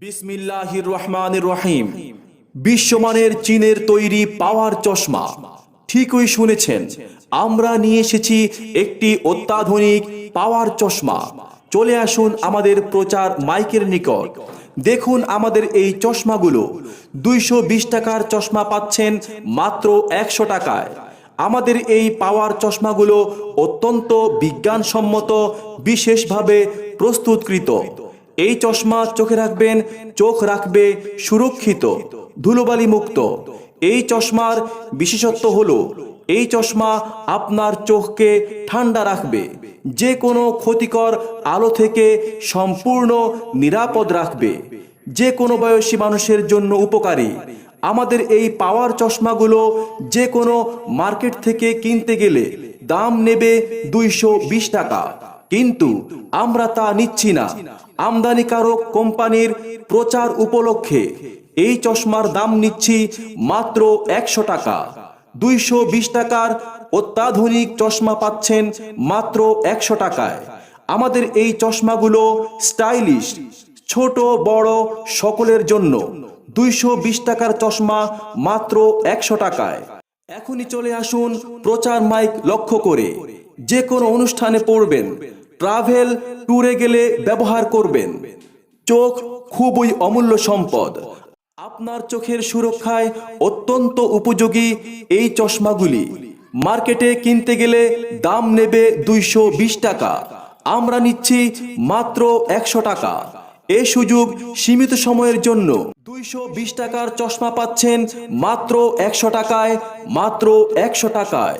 বিসমিল্লাহির রহমানির রহিম। বিশ্বমানের চীনের তৈরি পাওয়ার চশমা। ঠিকই শুনেছেন, আমরা নিয়ে এসেছি একটি অত্যাধুনিক পাওয়ার চশমা। চলে আসুন আমাদের প্রচার মাইকের নিকট। দেখুন আমাদের এই চশমাগুলো। দুইশো বিশ টাকার চশমা পাচ্ছেন মাত্র একশো টাকায়। আমাদের এই পাওয়ার চশমাগুলো অত্যন্ত বিজ্ঞানসম্মত, বিশেষভাবে প্রস্তুতকৃত। এই চশমা চোখে রাখবেন, চোখ রাখবে সুরক্ষিত, ধুলোবালি মুক্ত। এই চশমার বিশেষত্ব হলো, এই চশমা আপনার চোখকে ঠান্ডা রাখবে, যে কোনো ক্ষতিকর আলো থেকে সম্পূর্ণ নিরাপদ রাখবে। যে কোনো বয়সী মানুষের জন্য উপকারী। আমাদের এই পাওয়ার চশমাগুলো যে কোনো মার্কেট থেকে কিনতে গেলে দাম নেবে দুইশো বিশ টাকা। কিন্তু আমরা তা নিচ্ছি না। আমদানিকারক কোম্পানির প্রচার উপলক্ষে এই চশমার দাম নিচ্ছি মাত্র একশো টাকা। দুইশো বিশ টাকার অত্যাধুনিক চশমা পাচ্ছেন মাত্র একশো টাকায়। আমাদের এই চশমাগুলো স্টাইলিশ, ছোট, বড় সকলের জন্য। দুইশো বিশ টাকার চশমা মাত্র একশো টাকায়। এখনই চলে আসুন প্রচার মাইক লক্ষ্য করে। যে কোনো অনুষ্ঠানে পড়বেন ট্রাভেল ট্যুরে গেলে ব্যবহার করবেন। চোখ খুবই অমূল্য সম্পদ। আপনার চোখের সুরক্ষায় অত্যন্ত উপযোগী এই চশমাগুলি। মার্কেটে কিনতে গেলে দাম নেবে দুইশো বিশ টাকা। আমরা নিচ্ছি মাত্র একশো টাকা। এই সুযোগ সীমিত সময়ের জন্য। দুইশো বিশ টাকার চশমা পাচ্ছেন মাত্র একশো টাকায়, মাত্র একশো টাকায়।